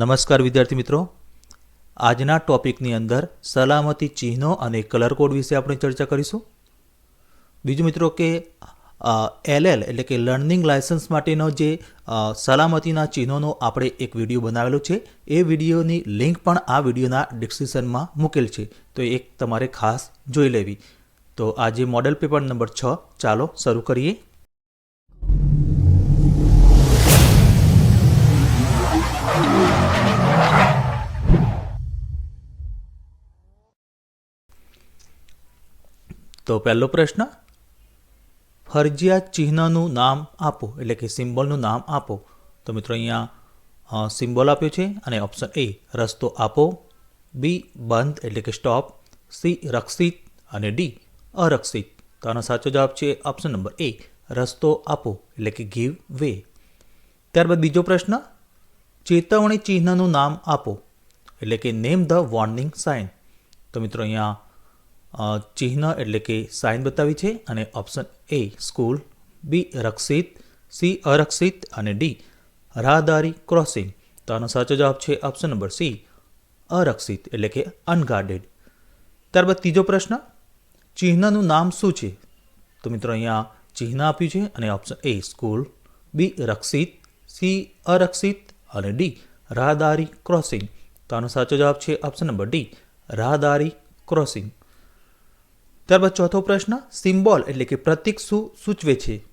નમસ્કાર વિદ્યાર્થી મિત્રો. આજના ટોપિકની અંદર સલામતી ચિહ્નો અને કલર કોડ વિશે આપણે ચર્ચા કરીશું. બીજું મિત્રો કે એલએલ એટલે કે લર્નિંગ લાયસન્સ માટેનો જે સલામતીના ચિહ્નોનો આપણે એક વીડિયો બનાવેલો છે. એ વિડીયોની લિંક પણ આ વિડીયોના ડિસ્ક્રિપ્શનમાં મૂકેલ છે. તો એક તમારે ખાસ જોઈ લેવી. તો આજે મોડેલ પેપર નંબર છ. ચાલો શરૂ કરીએ. તો પહેલો પ્રશ્ન, ફરજિયાત ચિહ્નનું નામ આપો, એટલે કે સિમ્બોલનું નામ આપો. તો મિત્રો અહીંયા સિમ્બોલ આપ્યો છે અને ઓપ્શન એ, રસ્તો આપો, બી, બંધ, એટલે કે સ્ટોપ, સી, રક્ષિત, અને ડી, અરક્ષિત. તો આનો સાચો જવાબ છે ઓપ્શન નંબર એ, રસ્તો આપો, એટલે કે ગીવ વે. ત્યારબાદ બીજો પ્રશ્ન, ચેતવણી ચિહ્નનું નામ આપો, એટલે કે નેમ ધ વોર્નિંગ સાઇન. તો મિત્રો અહીંયા ચિહ્ન એટલે કે સાઇન બતાવી છે અને ઓપ્શન એ સ્કૂલ બી રક્ષિત સી અરક્ષિત અને ડી રાહદારી ક્રોસિંગ તો આનો સાચો જવાબ છે ઓપ્શન નંબર સી અરક્ષિત એટલે કે અનગાર્ડેડ ત્યારબાદ ત્રીજો પ્રશ્ન, ચિહ્નનું નામ શું છે? તો મિત્રો અહીંયા ચિહ્ન આપ્યું છે અને ઓપ્શન એ સ્કૂલ બી રક્ષિત સી અરક્ષિત અને ડી રાહદારી ક્રોસિંગ તો આનો સાચો જવાબ છે ઓપ્શન નંબર ડી રાહદારી ક્રોસિંગ ત્યારબાદ ચોથો પ્રશ્ન, સિમ્બોલ એટલે કે પ્રતીક શું સૂચવે છે?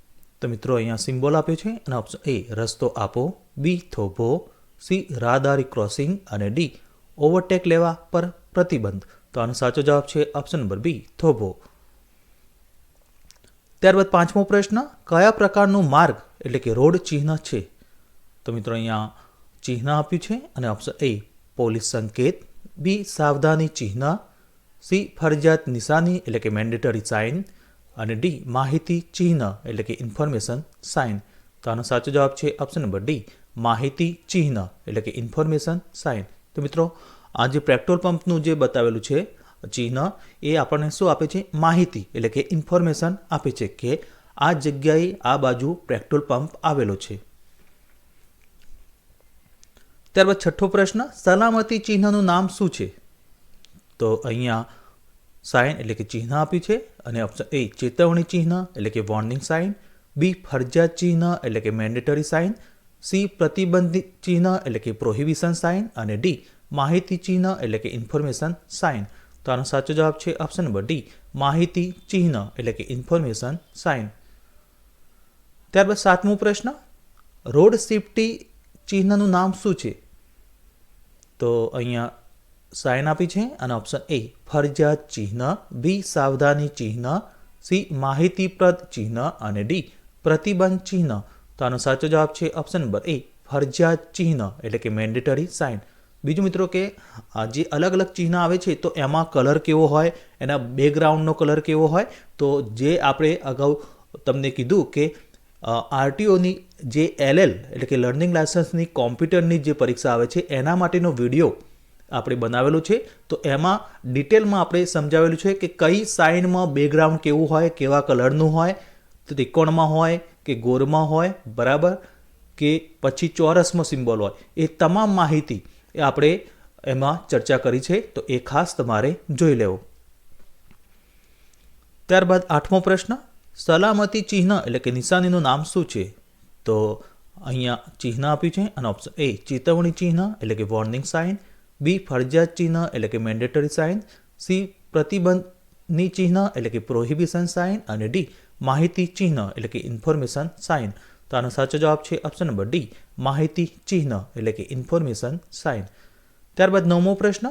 તો મિત્રો, અહીંયા સિમ્બોલ આપ્યો છે અને ઓપ્શન એ રસ્તો આપો બી થોભો સી રાહદારી ક્રોસિંગ અને ડી ઓવરટેક લેવા પર પ્રતિબંધ. તો આનો સાચો જવાબ છે ઓપ્શન નંબર બી થોભો. ત્યારબાદ પાંચમો પ્રશ્ન, કયા પ્રકારનું માર્ગ એટલે કે રોડ ચિહ્ન છે? તો મિત્રો, અહીંયા ચિહ્ન આપ્યું છે અને ઓપ્શન એ પોલીસ સંકેત બી સાવધાની ચિહ્ન સી ફરજિયાત નિશાની એટલે કે મેન્ડેટરી સાઇન અને ડી માહિતી ચિહ્ન એટલે કે ઇન્ફોર્મેશન સાઇન તો આનો સાચો જવાબ છે ઓપ્શન નંબર ડી, માહિતી ચિહ્ન એટલે કે ઇન્ફોર્મેશન સાઇન તો મિત્રો, આ જે પેટ્રોલ પંપનું જે બતાવેલું છે, ચિહ્ન, એ આપણને શું આપે છે? માહિતી એટલે કે ઇન્ફોર્મેશન આપે છે કે આ જગ્યાએ આ બાજુ પેટ્રોલ પંપ આવેલો છે. ત્યારબાદ છઠ્ઠો પ્રશ્ન, સલામતી ચિહ્નનું નામ શું છે? તો અહીંયા સાઇન એટલે કે ચિહ્ન આપ્યું છે અને ઓપ્શન એ ચેતવણી ચિહ્ન એટલે કે વોર્નિંગ સાઇન બી ફરજિયાત ચિહ્ન એટલે કે મેન્ડેટરી સાઇન સી પ્રતિબંધિત ચિહ્ન એટલે કે પ્રોહિબિશન સાઇન અને ડી માહિતી ચિહ્ન એટલે કે ઇન્ફોર્મેશન સાઇન તો આનો સાચો જવાબ છે ઓપ્શન નંબર ડી માહિતી ચિહ્ન એટલે કે ઇન્ફોર્મેશન સાઇન ત્યારબાદ સાતમો પ્રશ્ન રોડ સેફટી ચિહ્નનું નામ શું છે? તો અહીંયા સાઇન આપી છે અને ઓપ્શન એ ફરજિયાત ચિહ્ન બી સાવધાની ચિહ્ન સી માહિતીપ્રદ ચિહ્ન અને ડી પ્રતિબંધ ચિહ્ન. તો આનો સાચો જવાબ છે ઓપ્શન નંબર એ ફરજિયાત ચિહ્ન, એટલે કે મેન્ડેટરી સાઇન. બીજું મિત્રો કે જે અલગ અલગ ચિહ્ન આવે છે, તો એમાં કલર કેવો હોય, એના બેકગ્રાઉન્ડનો કલર કેવો હોય, તો જે આપણે અગાઉ તમને કીધું કે આરટીઓની જે એલએલ એટલે કે લર્નિંગ લાયસન્સની કોમ્પ્યુટરની જે પરીક્ષા આવે છે, એના માટેનો વીડિયો આપણે બનાવેલું છે. તો એમાં ડિટેલમાં આપણે સમજાવેલું છે કે કઈ સાઇનમાં બેકગ્રાઉન્ડ કેવું હોય, કેવા કલરનું હોય, ત્રિકોણમાં હોય કે ગોરમાં હોય, બરાબર? કે પછી ચોરસમાં સિમ્બોલ હોય. એ તમામ માહિતી એ આપણે એમાં ચર્ચા કરી છે. તો એ ખાસ તમારે જોઈ લેવો. ત્યારબાદ આઠમો પ્રશ્ન, સલામતી ચિહ્ન એટલે કે નિશાનીનું નામ શું છે? તો અહીંયા ચિહ્ન આપ્યું છે અને ઓપ્શન એ ચેતવણી ચિહ્ન એટલે કે વોર્નિંગ સાઇન બી ફરજિયાત ચિહ્ન એટલે કે મેન્ડેટરી સાઇન સી પ્રતિબંધની ચિહ્ન એટલે કે પ્રોહિબિશન સાઇન અને ડી માહિતી ચિહ્ન એટલે કે ઇન્ફોર્મેશન સાઇન તો આનો સાચો જવાબ છે ઓપ્શન નંબર ડી, માહિતી ચિહ્ન એટલે કે ઇન્ફોર્મેશન સાઇન ત્યારબાદ નવમો પ્રશ્ન,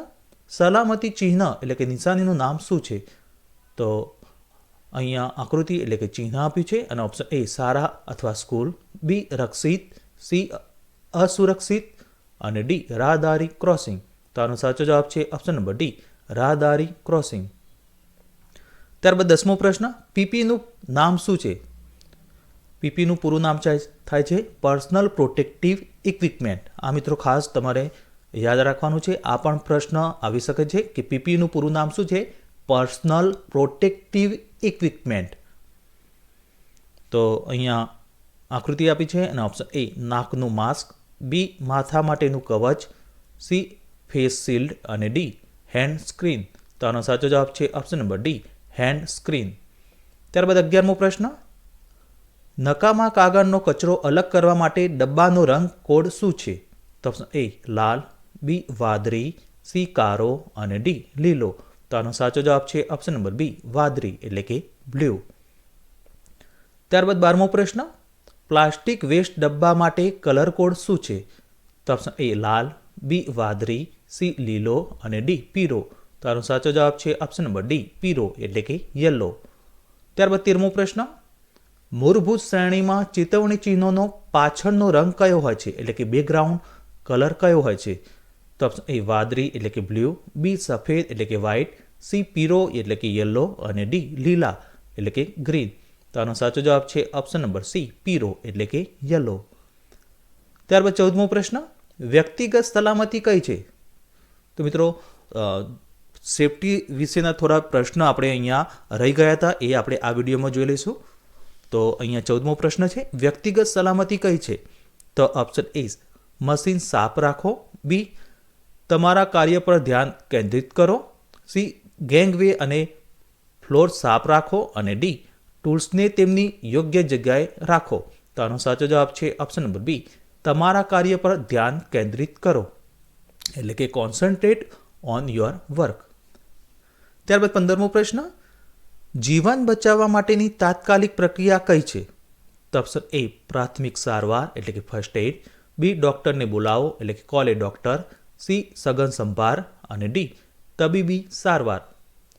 સલામતી ચિહ્ન એટલે કે નિશાનીનું નામ શું છે? તો અહીંયા આકૃતિ એટલે કે ચિહ્ન આપ્યું છે અને ઓપ્શન એ સારા અથવા સ્કૂલ, બી રક્ષિત, સી અસુરક્ષિત અને ડી રાહદારી ક્રોસિંગ તો આનો સાચો જવાબ છે ઓપ્શન નંબર ડી રાહદારી ક્રોસિંગ ત્યારબાદ દસમો પ્રશ્ન, પીપીનું નામ શું છે? પીપીનું પૂરું નામ થાય છે પર્સનલ પ્રોટેક્ટિવ ઇક્વિપમેન્ટ આ મિત્રો ખાસ તમારે યાદ રાખવાનું છે. આ પણ પ્રશ્ન આવી શકે છે કે પીપીનું પૂરું નામ શું છે? પર્સનલ પ્રોટેક્ટિવ ઇક્વિપમેન્ટ તો અહીંયા આકૃતિ આપી છે અને ઓપ્શન એ નાકનું માસ્ક બી માથા માટેનું કવચ. સી ફેસ શિલ્ડ અને ડી હેન્ડ સ્ક્રીન તો આનો સાચો જવાબ છે option number D hand screen ત્યારબાદ અગિયારમો પ્રશ્ન. નકામા કાગળનો કચરો અલગ કરવા માટે ડબ્બાનો રંગ કોડ શું છે? તો ઓપ્શન એ લાલ બી વાદળી સી કારો અને ડી લીલો. તો આનો સાચો જવાબ છે ઓપ્શન નંબર બી વાદળી, એટલે કે બ્લુ ત્યારબાદ બારમો પ્રશ્ન. પ્લાસ્ટિક વેસ્ટ ડબ્બા માટે કલર કોડ શું છે? તો ઓપ્શન એ લાલ બી વાદળી સી લીલો અને ડી પીરો. તો આનો સાચો જવાબ છે ઓપ્શન નંબર ડી પીરો, એટલે કે યલો ત્યારબાદ તેરમો પ્રશ્ન. મૂળભૂત શ્રેણીમાં ચેતવણી ચિહ્નોનો પાછળનો રંગ કયો હોય છે? એટલે કે બેકગ્રાઉન્ડ કલર કયો હોય છે? તો એ વાદળી, એટલે કે બ્લુ બી સફેદ, એટલે કે વ્હાઇટ સી પીરો, એટલે કે યલો અને ડી લીલા, એટલે કે ગ્રીન તો આનો સાચો જવાબ છે ઓપ્શન નંબર સી પીરો, એટલે કે યલો ત્યારબાદ ચૌદમો પ્રશ્ન. વ્યક્તિગત સલામતી કઈ છે? તો મિત્રો સેફટી વિશેના થોડા પ્રશ્ન આપણે અહીંયા રહી ગયા હતા, એ આપણે આ વિડીયોમાં જોઈ લઈશું. તો અહીંયા ચૌદમો પ્રશ્ન છે, વ્યક્તિગત સલામતી કઈ છે? તો ઓપ્શન એ મશીન સાફ રાખો. બી તમારા કાર્ય પર ધ્યાન કેન્દ્રિત કરો. સી ગેંગવે અને ફ્લોર સાફ રાખો. અને ડી ટૂલ્સને તેમની યોગ્ય જગ્યાએ રાખો. તો આનો સાચો જવાબ છે ઓપ્શન નંબર બી તમારા કાર્ય પર ધ્યાન કેન્દ્રિત કરો. એટલે કે કોન્સન્ટ્રેટ ઓન યોર વર્ક ત્યારબાદ પંદરમો પ્રશ્ન, જીવન બચાવવા માટેની તાત્કાલિક પ્રક્રિયા કઈ છે? તો ઓપ્શન એ પ્રાથમિક સારવાર, એટલે કે ફર્સ્ટ એડ બી ડૉક્ટરને બોલાવો, એટલે કે કોલ એ ડૉક્ટર સી સઘન સંભાર અને ડી તબીબી સારવાર,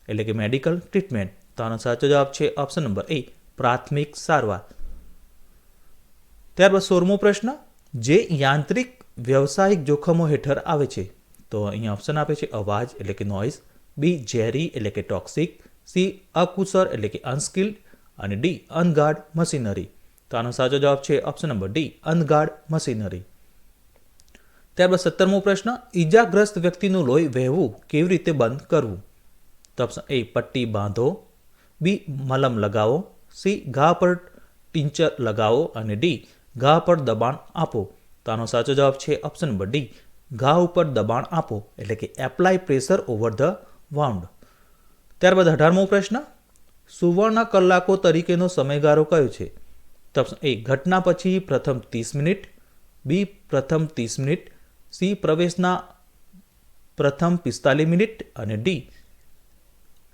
એટલે કે મેડિકલ ટ્રીટમેન્ટ તો આનો સાચો જવાબ છે ઓપ્શન નંબર એ પ્રાથમિક સારવાર. ત્યારબાદ સોળમો પ્રશ્ન, જે યાંત્રિક વ્યવસાયિક જોખમો હેઠળ આવે છે. તો અહીંયા ઓપ્શન આપે છે અવાજ એટલે કે નોઇઝ બી ઝેરી એટલે કે ટોક્સિક સી અકુશળ એટલે કે અનસ્કિલ્ડ અને ડી અનગાર્ડ મશીનરી તો આનો સાચો જવાબ છે option number D unguard machinery ત્યારબાદ સત્તરમો પ્રશ્ન, ઈજાગ્રસ્ત વ્યક્તિનું લોહી વહેવું કેવી રીતે બંધ કરવું? તો ઓપ્શન એ પટ્ટી બાંધો. બી મલમ લગાવો. સી ઘા પર ટિંચર લગાવો અને ડી ઘા પર દબાણ આપો. તો આનો સાચો જવાબ છે ઓપ્શન નંબર ડી ઘા ઉપર દબાણ આપો, એટલે કે apply pressure over the wound ત્યારબાદ અઢારમો પ્રશ્ન. સુવર્ણ કલાકો તરીકેનો સમયગાળો કયો છે? તો ઓપ્શન એ ઘટના પછી પ્રથમ ત્રીસ મિનિટ. બી પ્રથમ ત્રીસ મિનિટ. સી પ્રવેશના પ્રથમ પિસ્તાલીસ મિનિટ. અને ડી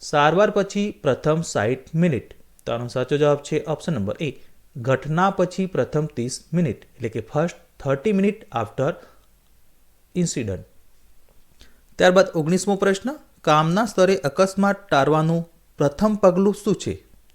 સારવાર પછી પ્રથમ સાઠ મિનિટ. તો આનો સાચો જવાબ છે ઓપ્શન નંબર એ ઘટના પછી પ્રથમ ત્રીસ મિનિટ, એટલે કે first thirty minute after incident. ત્યારબાદ ઓગણીસમો પ્રશ્ન, કામના સ્તરે અકસ્માત ટાળવાનું પ્રથમ પગલું શું છે?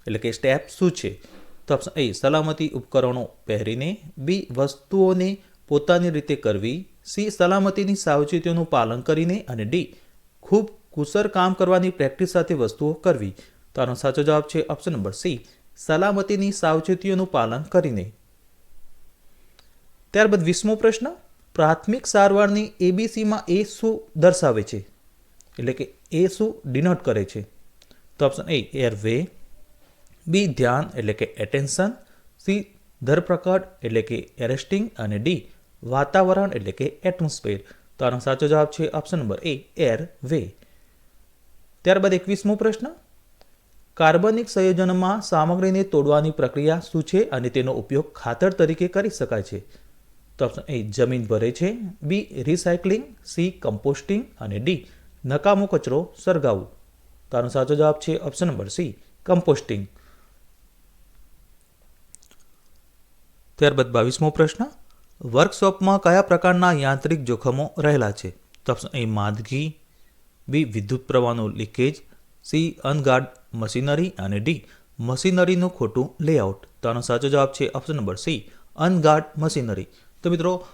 એટલે કે સ્ટેપ શું છે? તો ઓપ્શન એ સલામતી ઉપકરણો પહેરીને બી વસ્તુઓને પોતાની રીતે કરવી સી સલામતીની સાવચેતીઓનું પાલન કરીને, અને ડી ખૂબ કુશળ કામ કરવાની પ્રેક્ટિસ સાથે વસ્તુઓ કરવી. તો આનો સાચો જવાબ છે ઓપ્શન નંબર સી સલામતીની સાવચેતીઓનું પાલન કરીને. ત્યારબાદ વીસમો પ્રશ્ન, પ્રાથમિક સારવારની એબીસીમાં એ શું દર્શાવે છે? એટલે કે એ શું ડિનોટ કરે છે? તો ઓપ્શન એ એરવે બી ધ્યાન, એટલે કે એટેન્શન સી ધરપ્રકટ એટલે કે એરેસ્ટિંગ અને ડી વાતાવરણ, એટલે કે એટમોસ્ફિયર તો આનો સાચો જવાબ છે option number A airway ત્યારબાદ એકવીસમો પ્રશ્ન, કાર્બનિક સંયોજનમાં સામગ્રીને તોડવાની પ્રક્રિયા શું છે? અને તેનો ઉપયોગ ખાતર તરીકે કરી શકાય છે. તો એ જમીન ભરે છે. બી રિસાયકલિંગ સી કમ્પોસ્ટિંગ અને ડી, નકામો કચરો સળગાવવું. તો આનો સાચો જવાબ છે ઓપ્શન નંબર સી કમ્પોસ્ટિંગ ત્યારબાદ બાવીસમો પ્રશ્ન વર્કશોપમાં કયા પ્રકારના યાંત્રિક જોખમો રહેલા છે? તો ઓપ્શન એ માંદગી, બી, વિદ્યુત પ્રવાહનું લીકેજ સી અનગાર્ડ મશીનરી અને ડી મશીનરીનું ખોટું લેઆઉટ તો આનો સાચો જવાબ છે option number C unguard machinery તો મિત્રો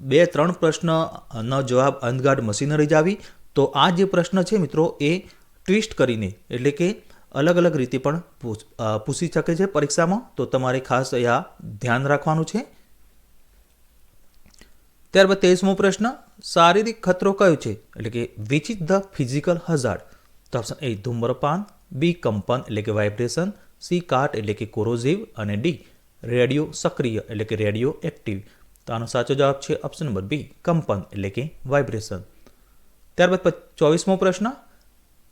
બે ત્રણ પ્રશ્નનો જવાબ અનગાર્ડ મશીનરી જ આવી. તો આ જે પ્રશ્ન છે મિત્રો, એ ટ્વિસ્ટ કરીને, એટલે કે અલગ અલગ રીતે પણ પૂછ- શકે છે પરીક્ષામાં. તો તમારે ખાસ અહીંયા ધ્યાન રાખવાનું છે. ત્યારબાદ તેવીસમો પ્રશ્ન, શારીરિક ખતરો કયો છે? એટલે કે which is the physical hazard તો ઓપ્શન એ ધૂમ્રપાન બી કંપન, એટલે કે વાઇબ્રેશન સી કાટ, એટલે કે કોરોઝિવ અને ડી રેડિયો સક્રિય, એટલે કે રેડિયો એક્ટિવ. તો આનો સાચો જવાબ છે ઓપ્શન નંબર બી, કંપન, એટલે કે વાઇબ્રેશન ત્યારબાદ ચોવીસમો પ્રશ્ન,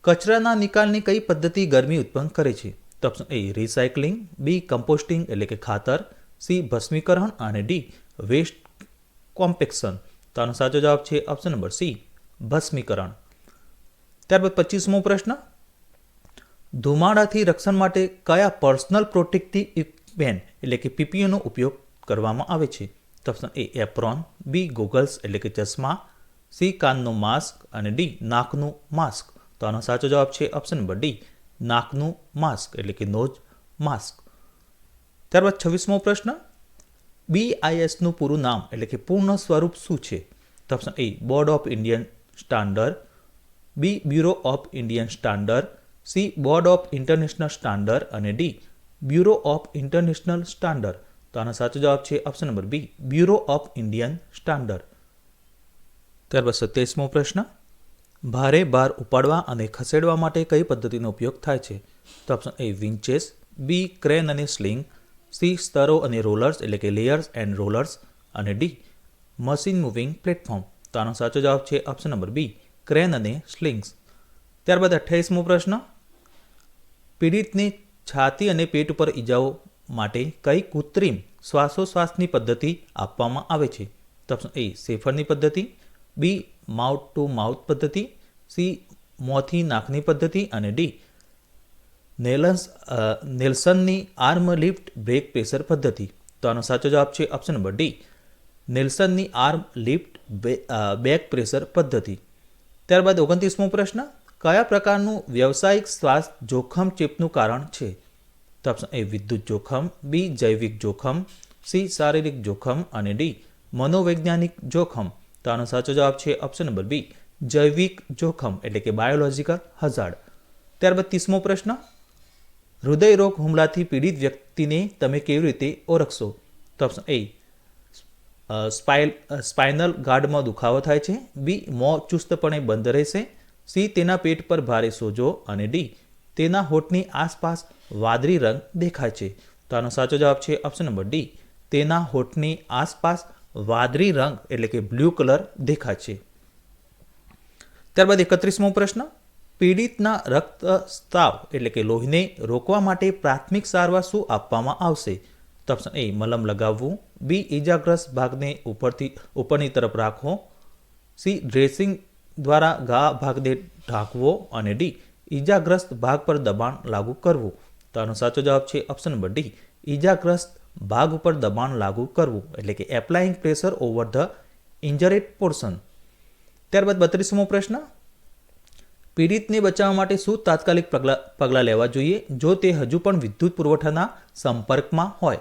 કચરાના નિકાલની કઈ પદ્ધતિ ગરમી ઉત્પન્ન કરે છે? તો option A recycling B composting એટલે કે ખાતર સી ભસ્મીકરણ, અને ડી વેસ્ટ કોમ્પેક્શન તો આનો સાચો જવાબ છે ઓપ્શન નંબર સી ભસ્મીકરણ. ત્યારબાદ પચીસમો પ્રશ્ન, ધુમાડાથી રક્ષણ માટે કયા પર્સનલ પ્રોટેક્ટિવ ઇક્વિપમેન્ટ એટલે કે પીપીયુનો ઉપયોગ કરવામાં આવે છે. તો option A apron, B goggles એટલે કે ચશ્મા, સી કાનનું માસ્ક અને ડી નાકનું માસ્ક. તો આનો સાચો જવાબ છે ઓપ્શન નંબર ડી, નાકનું માસ્ક એટલે કે નોઝ માસ્ક. ત્યારબાદ છવ્વીસમો પ્રશ્ન બીઆઈએસનું પૂરું નામ એટલે કે પૂર્ણ સ્વરૂપ શું છે? તો option A board of Indian standard B bureau of Indian standard C board of international standard અને D bureau of international standard તો આનો સાચો જવાબ છે option number B bureau of Indian standard ત્યારબાદ સત્યાવીસમો પ્રશ્ન, ભારે ભાર ઉપાડવા અને ખસેડવા માટે કઈ પદ્ધતિનો ઉપયોગ થાય છે? તો option A winches B crane અને સ્લિંગ સી સ્તરો અને રોલર્સ એટલે કે લેયર્સ એન્ડ રોલર્સ અને ડી મશીન મૂવિંગ પ્લેટફોર્મ તો આનો સાચો જવાબ છે ઓપ્શન નંબર બી ક્રેન અને સ્લિંગ્સ ત્યારબાદ અઠ્યાવીસમો પ્રશ્ન, પીડિતને છાતી અને પેટ ઉપર ઈજાઓ માટે કઈ કૃત્રિમ શ્વાસોશ્વાસની પદ્ધતિ આપવામાં આવે છે? એ સેફરની પદ્ધતિ, બી, માઉથ ટુ માઉથ પદ્ધતિ, સી, મોથી નાકની પદ્ધતિ અને ડી, નેલન્સ નેલ્સનની આર્મ લિફ્ટ બ્રેક પ્રેશર પદ્ધતિ. તો આનો સાચો જવાબ છે ઓપ્શન નંબર ડી, નેલ્સનની આર્મ લિફ્ટ બેક પ્રેશર પદ્ધતિ. ત્યારબાદ ઓગણત્રીસમો પ્રશ્ન કયા પ્રકારનું વ્યવસાયિક સ્વાસ્થ્ય જોખમ ચેપનું કારણ છે? તો એ વિદ્યુત જોખમ બી જૈવિક જોખમ સી શારીરિક જોખમ અને ડી મનોવૈજ્ઞાનિક જોખમ. તો આનો સાચો જવાબ છે ઓપ્શન નંબર બી જૈવિક જોખમ, એટલે કે બાયોલોજિકલ હઝાર્ડ ત્યારબાદ ત્રીસમો પ્રશ્ન હૃદયરોગ હુમલાથી પીડિત વ્યક્તિને તમે કેવી રીતે ઓળખશો? તો ઓપ્શન એ સ્પાઇલ સ્પાઇનલ ગાર્ડમાં દુખાવો થાય છે. બી મોં ચુસ્તપણે બંધ રહેશે. સી તેના પેટ પર ભારે સોજો અને ડી તેના હોઠની આસપાસ વાદળી રંગ દેખાય છે. તો આનો સાચો જવાબ છે ઓપ્શન નંબર ડી. તેના હોઠની આસપાસ વાદળી રંગ એટલે કે બ્લુ કલર દેખાય છે. ત્યારબાદ એકત્રીસમો પ્રશ્ન. પીડિતના રક્તસ્ત્રાવ એટલે કે લોહીને રોકવા માટે પ્રાથમિક સારવાર શું આપવામાં આવશે? તો ઓપ્શન એ મલમ લગાવવું. બી ઈજાગ્રસ્ત ભાગને ઉપરથી ઉપરની તરફ રાખવો. સી ડ્રેસિંગ દ્વારા ઘા ભાગને ઢાંકવો અને ડી, ઈજાગ્રસ્ત ભાગ પર દબાણ લાગુ કરવું. તો આનો સાચો જવાબ છે ઓપ્શન નંબર ડી, ઈજાગ્રસ્ત ભાગ ઉપર દબાણ લાગુ કરવું, એટલે કે applying pressure over the injured portion. ત્યારબાદ બત્રીસમો પ્રશ્ન, પીડિતને બચાવવા માટે શું તાત્કાલિક પગલાં પગલાં લેવા જોઈએ? જો તે હજુ પણ વિદ્યુત પુરવઠાના સંપર્કમાં હોય,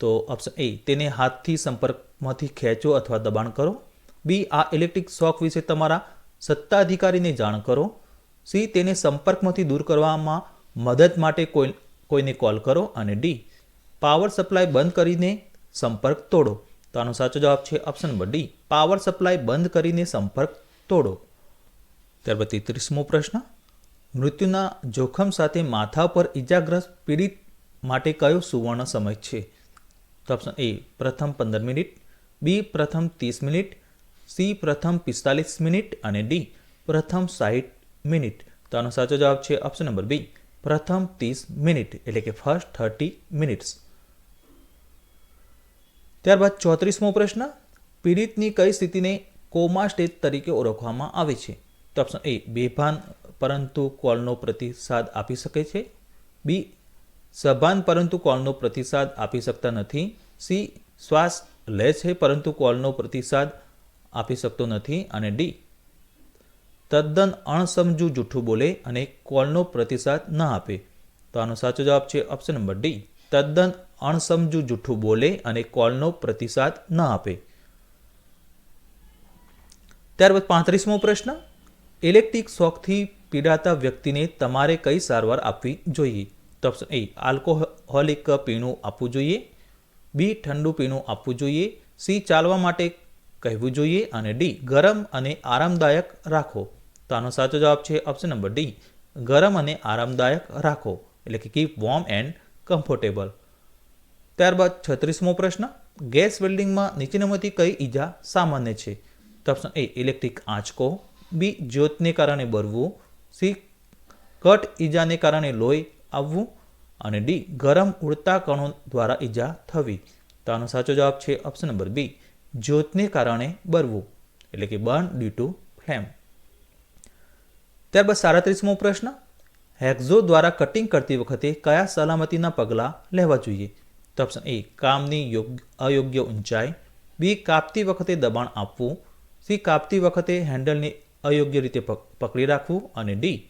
તો ઓપ્શન એ, તેને હાથથી સંપર્કમાંથી ખેંચો અથવા દબાણ કરો. બી, આ ઇલેક્ટ્રિક શોક વિશે તમારા સત્તાધિકારીને જાણ કરો. સી, તેને સંપર્કમાંથી દૂર કરવામાં મદદ માટે કોઈ, કોઈને કોલ કરો અને ડી, પાવર સપ્લાય બંધ કરીને સંપર્ક તોડો. તો આનો સાચો જવાબ છે option number D, power supply બંધ કરીને સંપર્ક તોડો. ત્યારબાદ ત્રીસમો પ્રશ્ન, મૃત્યુના જોખમ સાથે માથા પર ઈજાગ્રસ્ત પીડિત માટે કયો સુવર્ણ સમય છે? તો ઓપ્શન એ, પ્રથમ પંદર મિનિટ, બી, પ્રથમ ત્રીસ મિનિટ સી પ્રથમ પિસ્તાલીસ મિનિટ અને ડી પ્રથમ સાઠ મિનિટ. તો આનો સાચો જવાબ છે ઓપ્શન નંબર બી. પ્રથમ ત્રીસ મિનિટ, એટલે કે ફર્સ્ટ થર્ટી મિનિટ્સ ત્યારબાદ ચોત્રીસમો પ્રશ્ન, પીડિતની કઈ સ્થિતિને કોમા સ્ટેજ તરીકે ઓળખવામાં આવે છે? તો ઓપ્શન એ બેભાન, પરંતુ કોલનો પ્રતિસાદ આપી શકે છે. બી સભાન, પરંતુ કોલનો પ્રતિસાદ આપી શકતા નથી. સી શ્વાસ લે છે, પરંતુ કોલનો પ્રતિસાદ આપી શકતો નથી અને ડી. તદ્દન અણસમજુ જૂઠું બોલે અને કોલનો પ્રતિસાદ ન આપે. તો આનો સાચો જવાબ છે ઓપ્શન નંબર ડી. તદ્દન અણસમજુ જૂઠું બોલે અને કોલનો પ્રતિસાદ ન આપે. ત્યારબાદ પાંત્રીસમો પ્રશ્ન. ઇલેક્ટ્રિક શોખથી પીડાતા વ્યક્તિને તમારે કઈ સારવાર આપવી જોઈએ? તો ઓપ્શન એ આલ્કોહોલિક પીણું આપવું જોઈએ. બી ઠંડુ પીણું આપવું જોઈએ. સી ચાલવા માટે કહેવું જોઈએ અને ડી, ગરમ અને આરામદાયક રાખો. તો આનો સાચો જવાબ છે ઓપ્શન નંબર ડી, ગરમ અને આરામદાયક રાખો, એટલે કે કીપ વોર્મ એન્ડ કમ્ફર્ટેબલ ત્યારબાદ છત્રીસમો પ્રશ્ન, ગેસ વેલ્ડિંગમાં નીચેનામાંથી કઈ ઈજા સામાન્ય છે? તો ઓપ્શન એ ઇલેક્ટ્રિક આંચકો. બી જ્યોતને કારણે બરવું. સી કટ ઈજાને કારણે લોહી આવવું. અને ડી ગરમ ઉડતા કણો દ્વારા ઈજા થવી. તો આનો સાચો જવાબ છે ઓપ્શન નંબર બી જ્યોતને કારણે બરવું, એટલે કે બર્ન ડ્યુ ટુ ફ્લેમ ત્યારબાદ સાડત્રીસમો પ્રશ્ન, હેક્ઝો દ્વારા કટિંગ કરતી વખતે કયા સલામતીના પગલાં લેવા જોઈએ? તો ઓપ્શન એ કામની યોગ્ય, અયોગ્ય ઊંચાઈ. બી કાપતી વખતે દબાણ આપવું. સી કાપતી વખતે હેન્ડલને અયોગ્ય રીતે પકડી રાખવું. અને ડી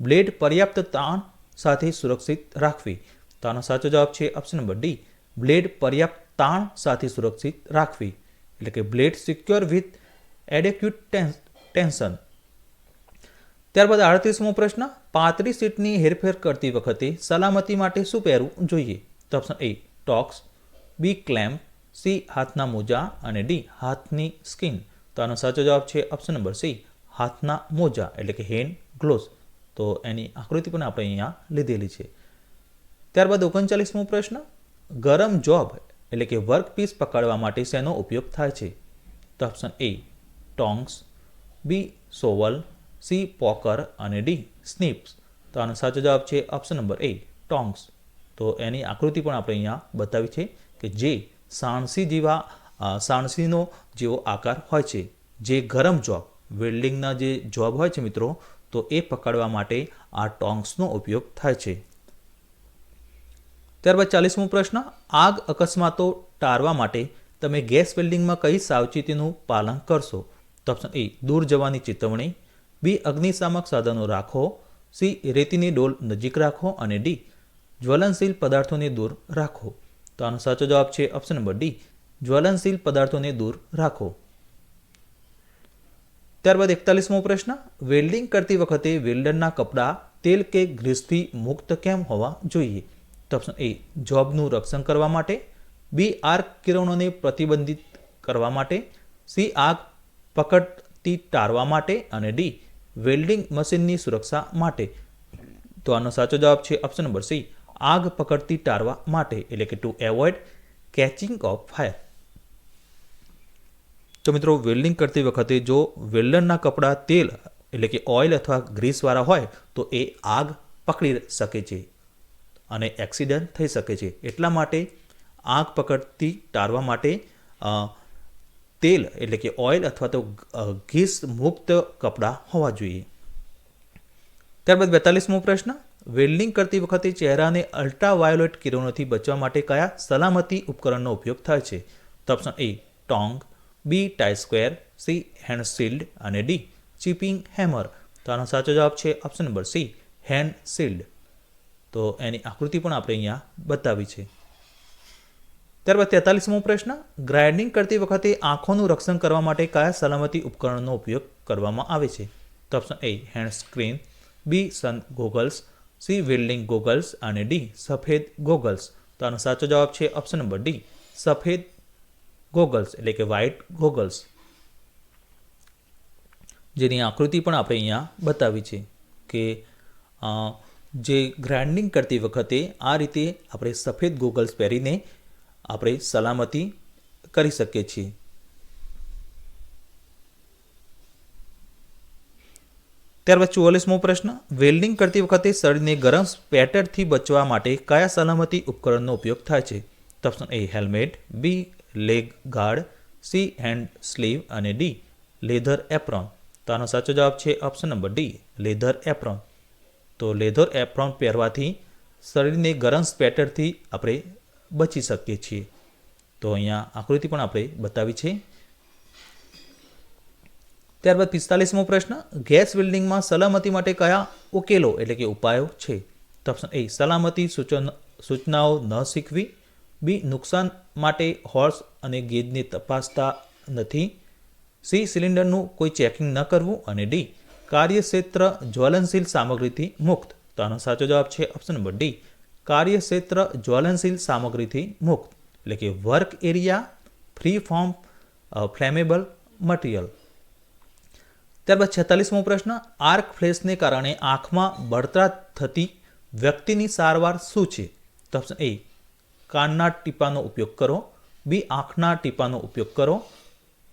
બ્લેડ પર્યાપ્ત તાણ સાથે સુરક્ષિત રાખવી. તો આનો સાચો જવાબ છે ઓપ્શન નંબર ડી બ્લેડ પર્યાપ્ત તાણ સાથે સુરક્ષિત રાખવી. એટલે કે blade secure with adequate tension. ત્યારબાદ આડત્રીસમો પ્રશ્ન, પાંત્રીસ સીટની હેરફેર કરતી વખતે સલામતી માટે શું પહેરવું જોઈએ? તો ઓપ્શન એ ટોક્સ. બી ક્લેમ્પ સી હાથના મોજા. અને ડી હાથની સ્કિન. તો આનો સાચો જવાબ છે ઓપ્શન નંબર સી હાથના મોજા, એટલે કે હેન્ડ ગ્લોવ્સ તો એની આકૃતિ પણ આપણે અહીંયા લીધેલી છે. ત્યારબાદ ઓગણચાલીસમો પ્રશ્ન, ગરમ જોબ એટલે કે વર્ક પીસ પકડવા માટે શેનો ઉપયોગ થાય છે? તો option A tongs B shovel C poker અને ડી સ્નીપ્સ તો આનો સાચો જવાબ છે ઓપ્શન નંબર એ ટોંગ્સ તો એની આકૃતિ પણ આપણે અહીંયા બતાવી છે કે જે સાણસી જેવા સાણસીનો જેવો આકાર હોય છે. જે ગરમ જોબ વેલ્ડિંગના જે જોબ હોય છે મિત્રો, તો એ પકડવા માટે આ ટોંગ્સનો ઉપયોગ થાય છે. ત્યારબાદ ચાલીસમો પ્રશ્ન, આગ અકસ્માતો ટાળવા માટે તમે ગેસ વેલ્ડિંગમાં કઈ સાવચેતીનું પાલન કરશો? તો ઓપ્શન એ દૂર જવાની ચેતવણી. બી અગ્નિશામક સાધનો રાખો. સી રેતીની ડોલ નજીક રાખો. અને ડી જ્વલનશીલ પદાર્થોને દૂર રાખો. તો આનો સાચો જવાબ છે ઓપ્શન નંબર ડી જ્વલનશીલ પદાર્થોને દૂર રાખો. ત્યારબાદ એકતાલીસમો પ્રશ્ન, વેલ્ડિંગ કરતી વખતે વેલ્ડરના કપડાં તેલ કે ગ્રીસથી મુક્ત કેમ હોવા જોઈએ? તો ઓપ્શન એ જોબનું રક્ષણ કરવા માટે. બી આર્ક કિરણોને પ્રતિબંધિત કરવા માટે. સી આગ પકડતી ટાળવા માટે. અને ડી વેલ્ડિંગ મશીનની સુરક્ષા માટે. તો આનો સાચો જવાબ છે ઓપ્શન નંબર સી આગ પકડતી ટાળવા માટે, એટલે કે to avoid catching of fire તો મિત્રો, વેલ્ડિંગ કરતી વખતે જો વેલ્ડરના કપડાં તેલ, એટલે કે ઓઇલ અથવા ગ્રીસવાળા હોય, તો એ આગ પકડી શકે છે. અને એક્સિડન્ટ થઈ શકે છે. એટલા માટે આગ પકડતી ટાળવા માટે તેલ એટલે કે ઓઇલ અથવા તો ઘીસ મુક્ત કપડાં હોવા જોઈએ. ત્યારબાદ બેતાલીસમો પ્રશ્ન, વેલ્ડિંગ કરતી વખતે ચહેરાને અલ્ટ્રાવાયોલેટ કિરણોથી બચવા માટે કયા સલામતી ઉપકરણનો ઉપયોગ થાય છે? તો option A tong B try square C hand shield અને ડી ચીપિંગ હેમર. તો આનો સાચો જવાબ છે option number C hand shield. તો એની આકૃતિ પણ આપણે અહીંયા બતાવી છે. ત્યારબાદ તેતાલીસમો પ્રશ્ન ગ્રાઇન્ડિંગ કરતી વખતે આંખોનું રક્ષણ કરવા માટે કયા સલામતી ઉપકરણનો ઉપયોગ કરવામાં આવે છે? તો option A hand screen B sun goggles C welding goggles અને ડી સફેદ ગોગલ્સ તો આનો સાચો જવાબ છે ઓપ્શન નંબર ડી સફેદ ગોગલ્સ એટલે કે વ્હાઇટ ગોગલ્સ જેની આકૃતિ પણ આપણે અહીંયા બતાવી છે કે જે ગ્રાઇન્ડિંગ કરતી વખતે આ રીતે આપણે સફેદ ગોગલ્સ પહેરીને આપણે સલામતી કરી શકીએ છીએ. ત્યારબાદ ચુવાલીસમો પ્રશ્ન વેલ્ડિંગ કરતી વખતે શરીરને ગરમ સ્પેટરથી બચવા માટે કયા સલામતી ઉપકરણનો ઉપયોગ થાય છે? Option A helmet B leg guard C hand sleeve અને ડી લેધર એપ્રોન તો આનો સાચો જવાબ છે option number D leather apron તો લેધર એપ્રોન પહેરવાથી શરીરને ગરમ સ્પેટરથી આપણે બચી શકીએ છીએ. તો અહીંયા આકૃતિ પણ આપણે બતાવી છે. ત્યારબાદ પિસ્તાલીસમો પ્રશ્ન, ગેસ વેલ્ડિંગમાં સલામતી માટે કયા ઉકેલો એટલે કે ઉપાયો છે? તો ઓપ્શન એ, સલામતી સૂચન, સૂચનાઓ ન શીખવી. બી, નુકસાન માટે હોર્સ અને ગેજને તપાસતા નથી. સી, સિલિન્ડરનું કોઈ ચેકિંગ ન કરવું. અને ડી કાર્યક્ષેત્ર જ્વલનશીલ સામગ્રીથી મુક્ત. તો આનો સાચો જવાબ છે ઓપ્શન નંબર ડી કાર્યક્ષેત્ર જ્વલનશીલ સામગ્રીથી મુક્ત. એટલે કે work area free form flammable material ત્યારબાદ છેતાલીસમો પ્રશ્ન આર્ક ફ્લેશને કારણે આંખમાં બળતરા થતી વ્યક્તિની સારવાર શું છે? તો ઓપ્શન એ કાનના ટીપાનો ઉપયોગ કરો. બી આંખના ટીપાનો ઉપયોગ કરો.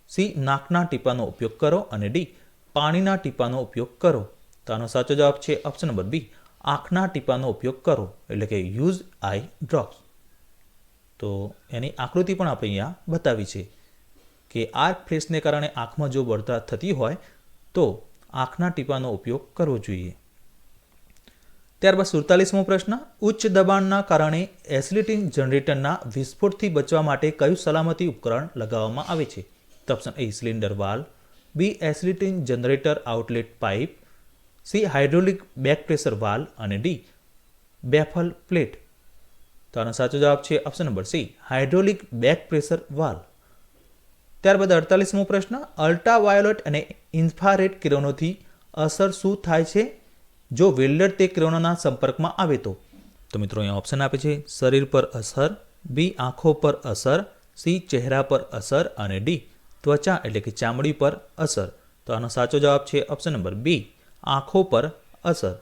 સી નાકના ટીપાનો ઉપયોગ કરો. અને ડી પાણીના ટીપાનો ઉપયોગ કરો. તો આનો સાચો જવાબ છે ઓપ્શન નંબર બી આંખના ટીપાનો ઉપયોગ કરો, એટલે કે યુઝ આઈ ડ્રોપ્સ તો એની આકૃતિ પણ આપણે અહીંયા બતાવી છે કે આર્ક ફ્લેશને કારણે આંખમાં જો બળતરા થતી હોય, તો આંખના ટીપાનો ઉપયોગ કરવો જોઈએ. ત્યારબાદ સુડતાલીસમો પ્રશ્ન, ઉચ્ચ દબાણના કારણે એસિલિટી જનરેટરના વિસ્ફોટથી બચવા માટે કયું સલામતી ઉપકરણ લગાવવામાં આવે છે? Option A cylinder valve B acetylene generator outlet pipe, C hydraulic back pressure valve અને ડી બેફલ પ્લેટ. તો આનો સાચો જવાબ છે option number C, hydraulic back pressure valve. ત્યારબાદ અડતાલીસમો પ્રશ્ન, અલ્ટ્રાવાયોલેટ અને ઇન્ફ્રારેડ કિરણોથી અસર શું થાય છે? જો વેલ્ડર તે કિરણોના સંપર્કમાં આવે તો. તો મિત્રો અહીંયા ઓપ્શન આપે છે, શરીર પર અસર, બી આંખો પર અસર, સી ચહેરા પર અસર અને ડી ત્વચા એટલે કે ચામડી પર અસર. તો આનો સાચો જવાબ છે ઓપ્શન નંબર બી આંખો પર અસર.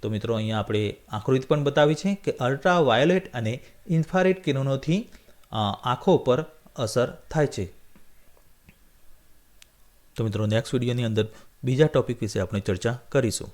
તો મિત્રો, અહીંયા આપણે આકૃતિ પણ બતાવી છે કે અલ્ટ્રા વાયોલેટ અને ઇન્ફ્રારેડ કિરણોથી આંખો પર અસર થાય છે. તો મિત્રો નેક્સ્ટ વિડીયોની અંદર બીજા ટોપિક વિશે આપણે ચર્ચા કરીશું.